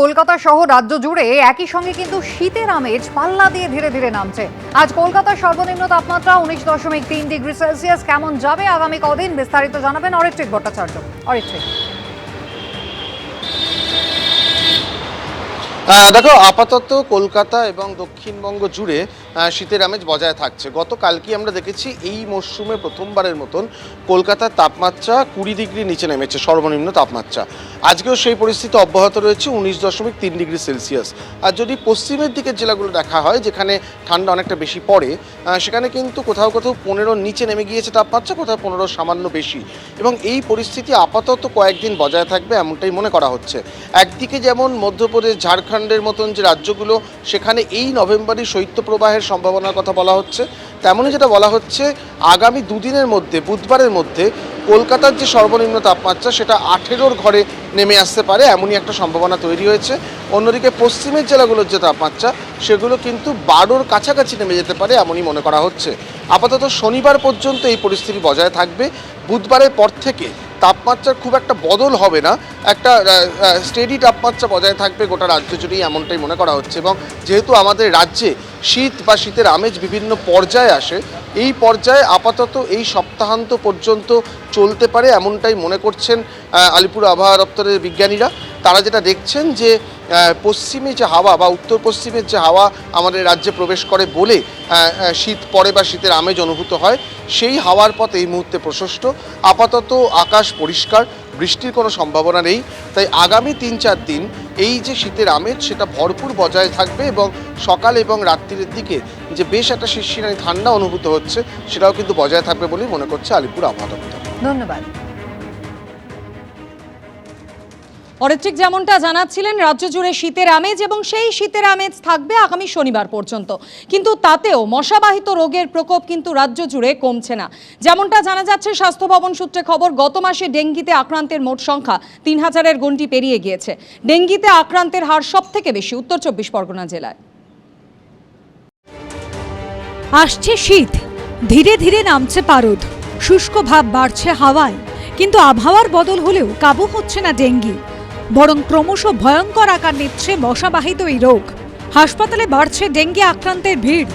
কলকাতা সহ রাজ্য জুড়ে একই সঙ্গে কিন্তু শীতের আমেজ পাল্লা দিয়ে ধীরে ধীরে নামছে। আজ কলকাতার সর্বনিম্ন তাপমাত্রা উনিশ দশমিক তিন ডিগ্রি সেলসিয়াস। কেমন যাবে আগামী কদিন? বিস্তারিত জানাবেন অরিত্রিক ভট্টাচার্য। অরিত্রিক। দেখো, আপাতত কলকাতা এবং দক্ষিণবঙ্গ জুড়ে শীতের আমেজ বজায় থাকছে। গতকালকে আমরা দেখেছি এই মরশুমে প্রথমবারের মতন কলকাতার তাপমাত্রা কুড়ি ডিগ্রি নিচে নেমেছে, সর্বনিম্ন তাপমাত্রা। আজকেও সেই পরিস্থিতি অব্যাহত রয়েছে, উনিশ দশমিক তিন ডিগ্রি সেলসিয়াস। আর যদি পশ্চিমের দিকের জেলাগুলো দেখা হয়, যেখানে ঠান্ডা অনেকটা বেশি পড়ে সেখানে কিন্তু কোথাও কোথাও পনেরোর নিচে নেমে গিয়েছে তাপমাত্রা, কোথাও পনেরো সামান্য বেশি। এবং এই পরিস্থিতি আপাতত কয়েকদিন বজায় থাকবে, এমনটাই মনে করা হচ্ছে। একদিকে যেমন মধ্যপ্রদেশ, ঝাড়খণ্ডের মতন যে রাজ্যগুলো, সেখানে এই নভেম্বরই শৈত্যপ্রবাহের সম্ভাবনার কথা বলা হচ্ছে। তেমনই যেটা বলা হচ্ছে, আগামী দুদিনের মধ্যে, বুধবারের মধ্যে কলকাতার যে সর্বনিম্ন তাপমাত্রা, সেটা আঠেরোর ঘরে নেমে আসতে পারে, এমনই একটা সম্ভাবনা তৈরি হয়েছে। অন্যদিকে পশ্চিমের জেলাগুলোর যে তাপমাত্রা, সেগুলো কিন্তু বারোর কাছাকাছি নেমে যেতে পারে এমনই মনে করা হচ্ছে। আপাতত শনিবার পর্যন্ত এই পরিস্থিতি বজায় থাকবে। বুধবারের পর থেকে তাপমাত্রার খুব একটা বদল হবে না। একটা স্টেডি তাপমাত্রা বজায় থাকবে গোটা রাজ্য জুড়েই এমনটাই মনে করা হচ্ছে এবং যেহেতু আমাদের রাজ্যে শীত বা শীতের আমেজ বিভিন্ন পর্যায়ে আসে, এই পর্যায়ে আপাতত এই সপ্তাহান্ত পর্যন্ত চলতে পারে এমনটাই মনে করছেন আলিপুর আবহাওয়া দপ্তরের বিজ্ঞানীরা। তারা যেটা দেখছেন যে পশ্চিমে যে হাওয়া বা উত্তর পশ্চিমের যে হাওয়া আমাদের রাজ্যে প্রবেশ করে বলে শীত পড়ে বা শীতের আমেজ অনুভূত হয়, সেই হাওয়ার পথ এই মুহূর্তে প্রশস্ত। আপাতত আকাশ পরিষ্কার, বৃষ্টির কোনো সম্ভাবনা নেই। তাই আগামী তিন চার দিন এই যে শীতের আমেজ, সেটা ভরপুর বজায় থাকবে এবং সকাল এবং রাত্রির দিকে যে বেশ একটা শিরশিরানি ঠান্ডা অনুভূত হচ্ছে, সেটাও কিন্তু বজায় থাকবে বলেই মনে করছে আলিপুর আবহাওয়া দপ্তর। ধন্যবাদ। অরিত্রিক যেমনটা জানাচ্ছিলেন, রাজ্য জুড়ে শীতের আমেজ এবং সেই শীতের আমেজ থাকবে আগামী শনিবার পর্যন্ত। কিন্তু তাতেও মশাবাহিত রোগের প্রকোপ কিন্তু রাজ্য জুড়ে কমছে না। যেমনটা জানা যাচ্ছে, স্বাস্থ্য ভবন সূত্রে খবর, গত মাসে ডেঙ্গিতে আক্রান্তের মোট সংখ্যা তিন হাজারের গন্ডি পেরিয়ে গিয়েছে। ডেঙ্গিতে আক্রান্তের হার সব থেকে বেশি, উত্তর চব্বিশ পরগনা জেলায়। আসছে শীত। ধীরে ধীরে নামছে পারদ। শুষ্ক ভাব বাড়ছে হাওয়ায়। কিন্তু আবহাওয়ার বদল হলেও কাবু হচ্ছে না ডেঙ্গি। বরং ক্রমশ ভয়ঙ্কর আকার নিচ্ছে মশাবাহিত এই রোগ। হাসপাতালে বাড়ছে ডেঙ্গি আক্রান্তের ভিড়।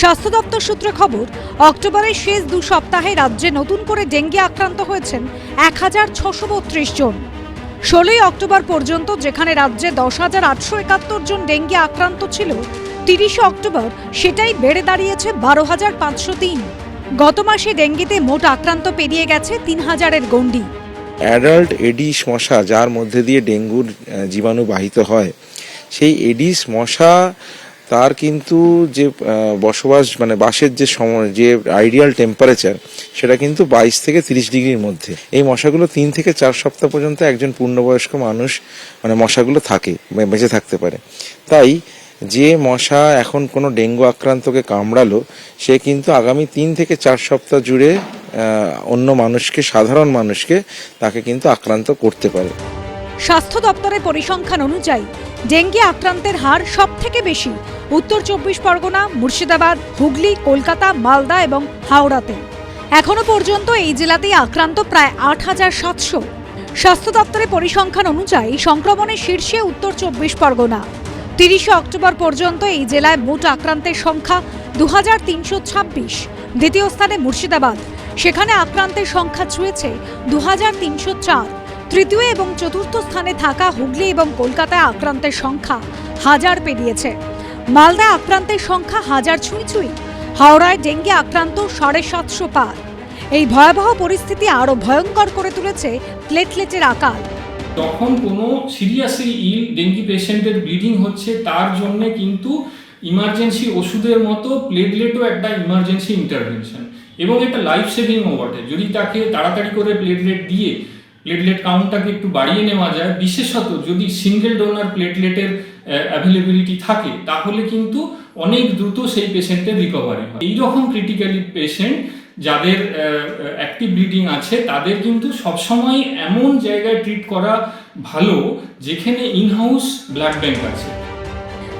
স্বাস্থ্য দপ্তর সূত্রে খবর, অক্টোবরের শেষ দু সপ্তাহে রাজ্যে নতুন করে ডেঙ্গি আক্রান্ত হয়েছেন এক হাজার ছশো বত্রিশ জন। ষোলোই অক্টোবর পর্যন্ত যেখানে রাজ্যে দশ হাজার আটশো একাত্তর জন ডেঙ্গি আক্রান্ত ছিল, তিরিশে অক্টোবর সেটাই বেড়ে দাঁড়িয়েছে বারো হাজার পাঁচশো তিন। গত মাসে ডেঙ্গিতে মোট আক্রান্ত পেরিয়ে গেছে তিন হাজারের গণ্ডি। অ্যাডাল্ট এডিস মশা, যার মধ্যে দিয়ে ডেঙ্গুর জীবাণু বাহিত হয়, সেই এডিস মশা তার কিন্তু যে বসবাস মানে বাসের যে সময় যে আইডিয়াল টেম্পারেচার, সেটা কিন্তু বাইশ থেকে তিরিশ ডিগ্রির মধ্যে। এই মশাগুলো তিন থেকে চার সপ্তাহ পর্যন্ত একজন পূর্ণবয়স্ক মানুষ মানে মশাগুলো থাকে বেঁচে থাকতে পারে। তাই যে মশা এখন কোনো ডেঙ্গু আক্রান্তকে কামড়ালো, সে কিন্তু আগামী তিন থেকে চার সপ্তাহ জুড়ে অন্য মানুষকে, সাধারণ মানুষকে তাকে কিন্তু আক্রান্ত করতে পারে। স্বাস্থ্য দপ্তরের পরিসংখ্যান অনুযায়ী, ডেঙ্গি আক্রান্তের হার সব থেকে বেশি উত্তর চব্বিশ পরগনা, মুর্শিদাবাদ, হুগলি, কলকাতা, মালদা এবং হাওড়াতে। এখনও পর্যন্ত এই জেলাতেই আক্রান্ত প্রায় আট হাজার সাতশো। স্বাস্থ্য দপ্তরের পরিসংখ্যান অনুযায়ী, সংক্রমণের শীর্ষে উত্তর চব্বিশ পরগনা। তিরিশে অক্টোবর পর্যন্ত এই জেলায় মোট আক্রান্তের সংখ্যা দু হাজার তিনশো ছাব্বিশ। দ্বিতীয় স্থানে মুর্শিদাবাদ। সেখানে আক্রান্তের সংখ্যা ছুঁয়েছে দু হাজার তিনশো চার। তৃতীয় এবং চতুর্থ স্থানে থাকা হুগলি এবং কলকাতায় আক্রান্তের সংখ্যা হাজার পেরিয়েছে। মালদায় আক্রান্তের সংখ্যা হাজার ছুঁই ছুঁই। হাওড়ায় ডেঙ্গি আক্রান্ত সাড়ে সাতশো পার। এই ভয়াবহ পরিস্থিতি আরও ভয়ঙ্কর করে তুলেছে প্লেটলেটের আকার। যখন কোনো সিরিয়াসলি ইল ডেঙ্গি পেশেন্টের ব্লিডিং হচ্ছে, তার জন্য কিন্তু ইমার্জেন্সি ওষুধের মতো প্লেটলেটও একটা ইমার্জেন্সি ইন্টারভেনশন এবং একটা লাইফ সেভিংও বটে। যদি তাকে তাড়াতাড়ি করে প্লেটলেট দিয়ে প্লেটলেট কাউন্টটাকে একটু বাড়িয়ে নেওয়া যায়, বিশেষত যদি সিঙ্গেল ডোনার প্লেটলেটের অ্যাভেলেবিলিটি থাকে, তাহলে কিন্তু অনেক দ্রুত সেই পেশেন্টের রিকভারি হয়। এইরকম ক্রিটিক্যালি পেশেন্ট যাদের অ্যাক্টিভ ব্লিডিং আছে, তাদের কিন্তু সবসময় এমন জায়গায় ট্রিট করা ভালো, যেখানে ইনহাউস ব্লাড ব্যাংক আছে।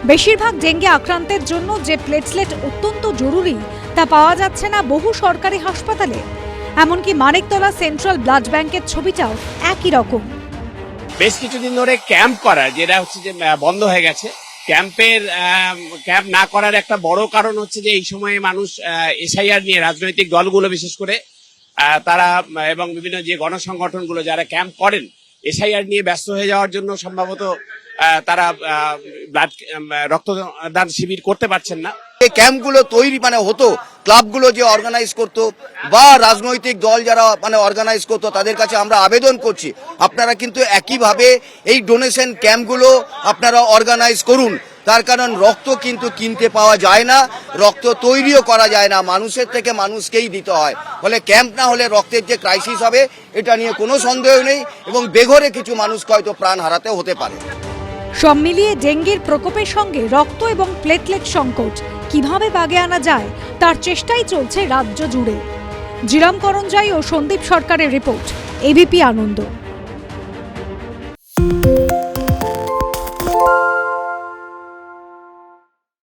বেশিরভাগ ডেঙ্গি আক্রান্তের জন্য যে প্লেটলেট অত্যন্ত জরুরি, তা পাওয়া যাচ্ছে না বহু সরকারি হাসপাতালে। এমনকি মানিকতলা সেন্ট্রাল ব্লাড ব্যাংকের ছবিটাও একই রকম। বেশ কিছুদিন ধরে ক্যাম্প করা, যেটা হচ্ছে যে বন্ধ হয়ে গেছে। ক্যাম্পের ক্যাম্প না করার একটা বড় কারণ হচ্ছে যে, এই সময়ে মানুষ এসআইআর নিয়ে রাজনৈতিক দলগুলো বিশেষ করে তারা, এবং বিভিন্ন যে গণসংগঠনগুলো যারা ক্যাম্প করেন, এসআইআর নিয়ে ব্যস্ত হয়ে যাওয়ার জন্য সম্ভবত তারা ব্লাড রক্তদান শিবির করতে পারছেন না। এই ক্যাম্পগুলো তৈরি মানে হতো, ক্লাবগুলো যে অর্গানাইজ করতো, বা রাজনৈতিক দল যারা মানে অর্গানাইজ করতো, তাদের কাছে আমরা আবেদন করছি। আপনারা কিন্তু একইভাবে এই ডোনেশন ক্যাম্পগুলো আপনারা অর্গানাইজ করুন। তার কারণ রক্ত কিন্তু কিনতে পাওয়া যায় না, রক্ত তৈরিও করা যায় না, মানুষের থেকে মানুষকেই দিতে হয়। ফলে ক্যাম্প না হলে রক্তের যে ক্রাইসিস হবে, এটা নিয়ে কোনো সন্দেহ নেই এবং বেঘরে কিছু মানুষকে হয়তো প্রাণ হারাতে হতে পারে। সব মিলিয়ে ডেঙ্গির প্রকোপের সঙ্গে রক্ত এবং প্লেটলেট সংকট কীভাবে বাগে আনা যায়, তার চেষ্টাই চলছে রাজ্য জুড়ে। জিরাম করঞ্জাই ও সন্দীপ সরকারের রিপোর্ট এবিপি আনন্দ।